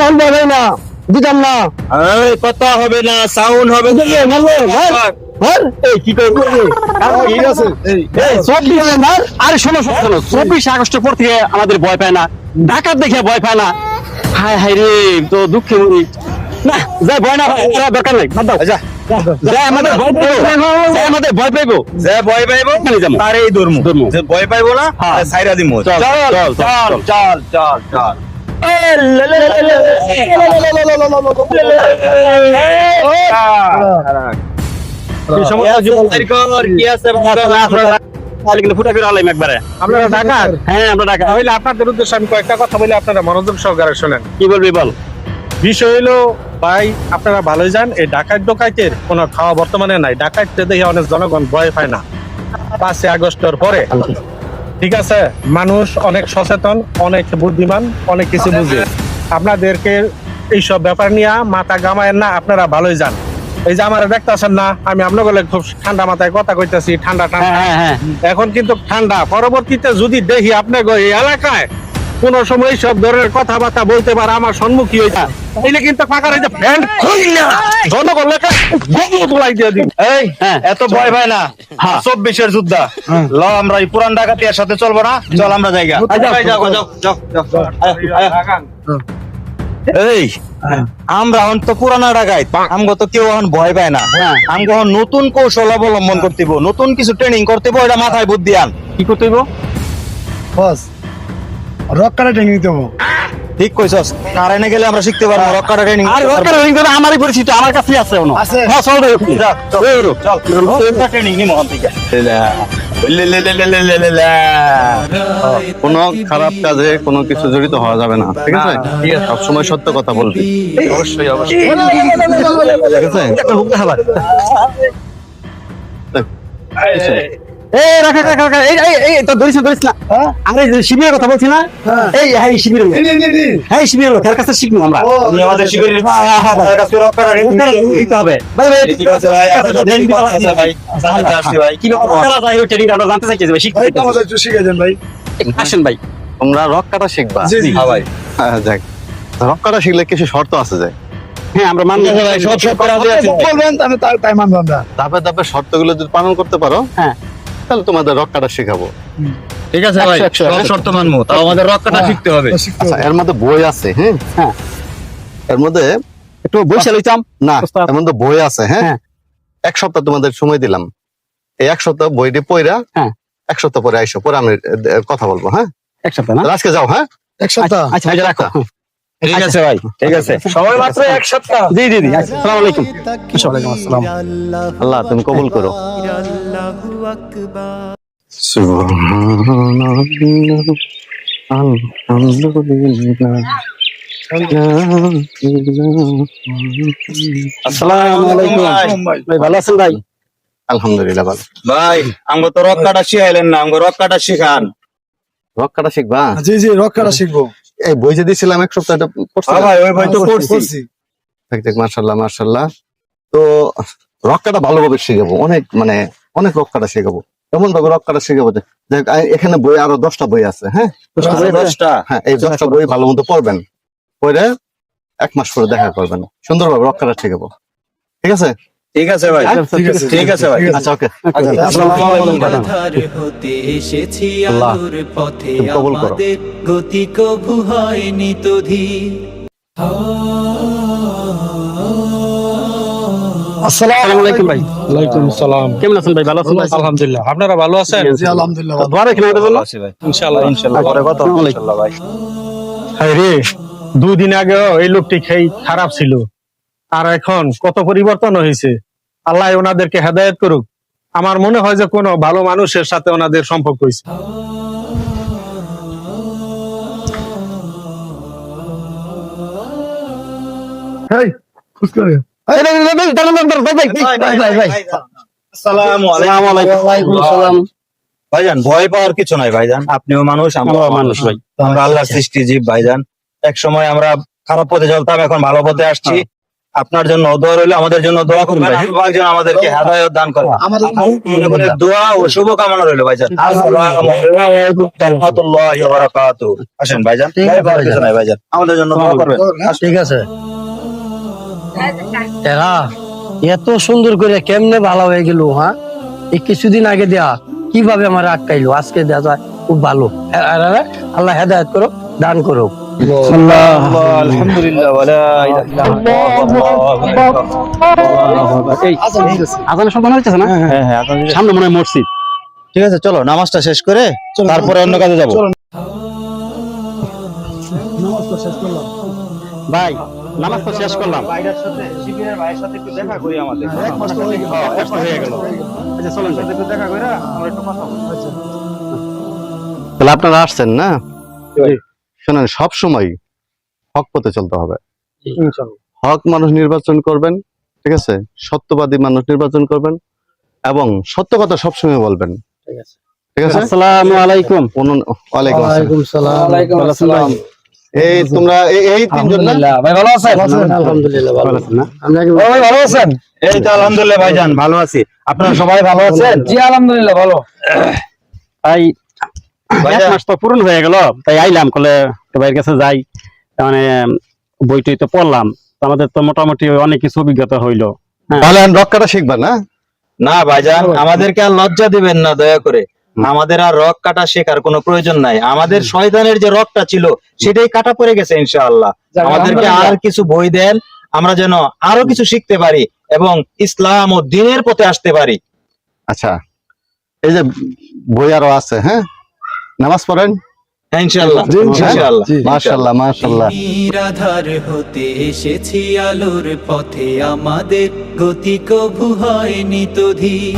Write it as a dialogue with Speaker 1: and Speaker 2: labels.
Speaker 1: মন দিতাম না
Speaker 2: কথা হবে না সাউন্ড হবে শোনো শোনো চব্বিশ আগস্টের পর থেকে আমাদের ভয় পায় না ডাকাত দেখে ভয় পায় না হায় হায় রে তো দুঃখে মরি না যাই ভয় না দরকার নেই বাদ দাও যা আমাদের ভয় পাইবো আমাদের ভয় পাইবো
Speaker 3: যে ভয় পাইবো তার এই ধর্ম
Speaker 2: ধর্ম।
Speaker 3: যে ভয় পাইবো না
Speaker 2: হ্যাঁ।
Speaker 3: সাইরা দিমু
Speaker 2: চল, চল, চল,
Speaker 3: চল চল চল কি আছে
Speaker 2: তাহলে কিন্তু ফুটা করে আলাইম একবারে
Speaker 1: আপনারা ঢাকার
Speaker 2: হ্যাঁ আমরা ডাকা
Speaker 1: তাহলে আপনাদের উদ্দেশ্যে আমি কয়েকটা কথা বলি আপনারা মনোযোগ সহকারে শোনেন
Speaker 2: কি বলবি বল
Speaker 1: বিষয় হলো ভাই আপনারা ভালোই যান। এই ডাকাত ডোকাইতের কোনো খাওয়া বর্তমানে নাই। ডাকাইতে দেখে অনেক জনগণ ভয় পায় না। পাঁচই আগস্টের পরে। ঠিক আছে? মানুষ অনেক সচেতন অনেক বুদ্ধিমান অনেক কিছু বুঝে। আপনাদেরকে এইসব ব্যাপার নিয়ে মাথা গামায়েন না আপনারা ভালোই যান। এই যে আমার দেখতেছেন না আমি আপনার খুব ঠান্ডা মাথায় কথা কইতাছি ঠান্ডা ঠান্ডা।
Speaker 2: হ্যাঁ হ্যাঁ হ্যাঁ।
Speaker 1: এখন কিন্তু ঠান্ডা। পরবর্তীতে যদি দেখি আপনার এই এলাকায় কোন সময় সব ধরনের কথাবার্তা বলতে পারে আমার সম্মুখী হয়েছে তাইলে কিন্তু ফাঁকার এই যে প্যান্ট খুলনা জনগণ লেখা তোলাই দিয়ে দিন
Speaker 3: এই
Speaker 2: হ্যাঁ।
Speaker 3: এত ভয় পায় না।
Speaker 2: হ্যাঁ।
Speaker 3: চব্বিশের যোদ্ধা। ল আমরা এই পুরান ডাকাতিয়ার সাথে চলবো না। চল আমরা জায়গা। যাও। যাও যাও যাও। এই আমরা এখন তো পুরানা ডাকাই আমগো তো কেউ এখন ভয় পায় না।
Speaker 2: হ্যাঁ।
Speaker 3: আমগো এখন নতুন কৌশল অবলম্বন করতেব নতুন কিছু ট্রেনিং করতেব এটা মাথায় বুদ্ধি আন।
Speaker 2: কি করতে হইব
Speaker 4: বস রক কাটা ট্রেনিং হব
Speaker 3: ঠিক কইছস কারেন্টে গেলে আমরা শিখতে পারব রক্কাটা ট্রেনিং
Speaker 2: আর রকের রিং ধরে আমারই পরিচিত আমার কাছেই আছে ওনো
Speaker 4: আছে?
Speaker 2: হ্যাঁ চল রে
Speaker 3: চল চল ট্রেনিং নি মহান থেকে
Speaker 5: কোনো খারাপ কাজে কোনো কিছু জড়িত হওয়া যাবে না ঠিক আছে সবসময় সত্য কথা বলবি
Speaker 3: অবশ্যই অবশ্যই
Speaker 5: ঠিক আছে
Speaker 2: এই রাখা রাখা রাখা এই এই এই তো ধরিস না, ধরিস না। আমরা শিবিরের কথা বলছি না এই হ্যাঁ শিবিরের হ্যাঁ শিবিরের লোক, এর কাছে শিখব আমরা?
Speaker 3: আমাদের শিবিরের আমাদের কাছে রক্কাটা ট্রেনিং
Speaker 2: শিখতে হবে। ভাই ভাই
Speaker 3: ঠিক আছে ভাই ভাই ভাই।
Speaker 2: কি করা যায় ওই ট্রেনিং আমরা জানতে চাইছি ভাই শিখতে
Speaker 4: আমাদের একটু শিখে দেন ভাই।
Speaker 2: আসেন ভাই।
Speaker 5: তোমরা রক কাটা শিখবা।
Speaker 4: জি জি
Speaker 3: হ্যাঁ ভাই।
Speaker 5: হ্যাঁ, যাক। রক কাটা শিখলে কিছু শর্ত আছে যায়
Speaker 2: হ্যাঁ আমরা মানব।
Speaker 3: ভাই সব সব করা দিয়ে আছে
Speaker 4: বলবেন আমি তাই তাই মানবো আমরা।
Speaker 5: ধাপে ধাপে শর্তগুলো যদি পালন করতে পারো
Speaker 2: হ্যাঁ।
Speaker 5: তাহলে তোমাদের রক কাটা শেখাবো
Speaker 3: ঠিক আছে ভাই শর্ত মানবো। তাও আমাদের রক্কাটা শিখতে হবে।
Speaker 4: শিখতে
Speaker 5: আচ্ছা
Speaker 4: হবে।
Speaker 5: এর মধ্যে বই আছে হ্যাঁ?
Speaker 2: হ্যাঁ।
Speaker 5: এর মধ্যে
Speaker 2: একটু বসে লইতাম
Speaker 5: না
Speaker 2: ওস্তাদ।
Speaker 5: এর মধ্যে বই আছে হ্যাঁ?
Speaker 2: হ্যাঁ।
Speaker 5: এক সপ্তাহ তোমাদের সময় দিলাম। এই এক সপ্তাহ বইটি পইরা
Speaker 2: হ্যাঁ।
Speaker 5: এক সপ্তাহ পরে আইসো পরে আমি কথা বলব হ্যাঁ?
Speaker 2: এক সপ্তাহ না?
Speaker 5: আজকে যাও হ্যাঁ?
Speaker 4: এক সপ্তাহ।
Speaker 2: আচ্ছা আচ্ছা রাখো।
Speaker 3: ঠিক আছে ভাই ঠিক আছে।
Speaker 1: সবাই মাত্র এক সপ্তাহ।
Speaker 2: জি জি জি আসসালামু আলাইকুম। ওয়ালাইকুম আসসালাম।
Speaker 5: আল্লাহ তুমি কবুল করো।
Speaker 2: আসসালামু আলাইকুম। ভাই ভালো আছেন ভাই?
Speaker 5: আলহামদুলিল্লাহ ভালো।
Speaker 3: ভাই আমগো তো রক্কাটা শিখাইলেন না আমগো রক্কাটা শিখান।
Speaker 5: রক কাটা শিখবা?
Speaker 4: জি জি রক কাটা শিখব।
Speaker 5: এই বই যে দিছিলাম এক সপ্তাহ এটা পড়ছো?
Speaker 3: ভাই ওই ভাই তো করছি
Speaker 4: করছি
Speaker 5: দেখ দেখ মার্শাল্লাহ মার্শাল্লাহ তো রক কাটা ভালোভাবে শিখাবো অনেক মানে অনেক রক কাটা শিখাবো। এমন ভাবে রক কাটা শিখাবো যে দেখ, এখানে বই আরও দশটা বই আছে হ্যাঁ?
Speaker 3: দশটা
Speaker 5: হ্যাঁ এই দশটা বই ভালো মতো পড়বেন। পড়ে এক মাস পরে দেখা করবেন। সুন্দরভাবে রক কাটা শিখাবো। ঠিক আছে?
Speaker 3: ঠিক আছে ভাই।
Speaker 4: ঠিক আছে।
Speaker 3: ভাই।
Speaker 5: আচ্ছা ওকে।
Speaker 3: আসসালামু আলাইকুম দাদা।
Speaker 6: ধার হতে এসেছি আলোর পথে। আমাদের। গতি কভু হয়নি তো ধীর।
Speaker 2: আসসালামু আলাইকুম ভাই।
Speaker 1: ওয়ালাইকুম সালাম।
Speaker 2: কেমন আছেন ভাই? ভালো আছেন
Speaker 1: আলহামদুলিল্লাহ। আপনারা ভালো আছেন?
Speaker 4: জি আলহামদুলিল্লাহ। ভালো।
Speaker 2: দোয়া রাখেন আমাদের জন্য
Speaker 1: ইনশাআল্লাহ
Speaker 3: ইনশাআল্লাহ। পরে কথা ইনশাআল্লাহ ভাই।
Speaker 1: হায় রে দুদিন আগেও এই লোকটি খেয়ে খারাপ ছিল। আর এখন কত পরিবর্তন হয়েছে আল্লাহ ওনাদেরকে হেদায়েত করুক আমার মনে হয় যে কোনো ভালো মানুষের সাথে ওনাদের সম্পর্ক হয়েছে।
Speaker 3: ভাইজান ভয় পাওয়ার কিছু নাই ভাইজান আপনিও মানুষ আমরাও
Speaker 2: আমরাও
Speaker 3: মানুষ
Speaker 2: মানুষ, ভাই।
Speaker 3: আমরা আল্লাহর সৃষ্টি জীব ভাইজান এক সময় আমরা খারাপ পথে চলতাম এখন ভালো পথে আসছি আপনার জন্য দোয়া রইল আমাদের জন্য দোয়া করবেন আল্লাহ যেন আমাদেরকে হেদায়েত দান করে
Speaker 4: আমাদের
Speaker 3: মনে করে দোয়া ও শুভ কামনা রইল ভাইজান। আসেন ভাইজান। ভাইজান আমাদের জন্য দোয়া করবেন।
Speaker 7: ঠিক আছে। এরা এত সুন্দর করে কেমনে ভালো হয়ে গেল হ্যাঁ? এই কিছুদিন আগে দেয়া কীভাবে আমার আটকাইলো? আজকে দেওয়া যায় খুব ভালো। আল্লাহ হেদায়ত করো দান করো
Speaker 3: আলহামদুলিল্লাহ ওয়ালা ইলাহা ইল্লাল্লাহ
Speaker 2: এই আজানের শব্দ হচ্ছে না?
Speaker 3: হ্যাঁ হ্যাঁ এখন
Speaker 2: সামনে মনে হয় মসজিদ।
Speaker 3: ঠিক আছে চলো নামাজটা শেষ করে তারপরে অন্য কাজে যাব।
Speaker 2: ভাই নামাজ তো শেষ করলাম।
Speaker 3: ভাইয়ের সাথে শিবিরের ভাইয়ের সাথে একটু দেখা করি আমাদের।
Speaker 4: এক মাস হয়ে গেল।
Speaker 2: হয়ে গেল। আচ্ছা চলেন
Speaker 3: একটু দেখা করে আমরা একটু কথা বলি।
Speaker 5: তাহলে আপনারা আসছেন না? শোনেন সব সময় হক পথে চলতে হবে। হক মানুষ নির্বাচন করবেন ঠিক আছে? সত্যবাদী মানুষ নির্বাচন করবেন এবং সত্য কথা সবসময় বলবেন। ঠিক আছে।
Speaker 2: আসসালামু আলাইকুম।
Speaker 5: ওয়ালাইকুম আসসালাম।
Speaker 7: ওয়ালাইকুম
Speaker 5: এই তোমরা এই- তিনজন
Speaker 7: ভাই ভালো আছেন? আলহামদুলিল্লাহ ভালো
Speaker 2: ভালো আছেন না
Speaker 3: ভাই ভালো আছেন? এই তো আলহামদুলিল্লাহ ভাইজান ভালো আছি। আপনারা সবাই ভালো আছেন?
Speaker 7: জি আলহামদুলিল্লাহ ভালো।
Speaker 2: তাই এক মাস তো পূরণ হয়ে গেল তাই আইলাম কলে তো ভাইয়ের কাছে যাই। মানে বই তো পড়লাম আমাদের তো মোটামুটি অনেক কিছু অভিজ্ঞতা হইল।
Speaker 5: তাহলে আমি রক্ষাটা শিখবা না?
Speaker 3: না ভাইজান আমাদেরকে আর লজ্জা দিবেন না দয়া করে। আমাদের আর রক কাটা শেখার কোনো প্রয়োজন নাই। আমাদের শয়তানের যে রকটা ছিল সেটাই কাটা পড়ে গেছে ইনশাআল্লাহ। আমাদেরকে আর কিছু বই দেন আমরা যেন আরও কিছু শিখতে পারি এবং ইসলাম ও দিনের পথে আসতে পারি।
Speaker 5: আচ্ছা এই যে বই আরও আছে হ্যাঁ? নামাজ পড়েন?
Speaker 6: হতে এসেছি আলোর পথে আমাদের গতি কভু হয়নি তো ধীর।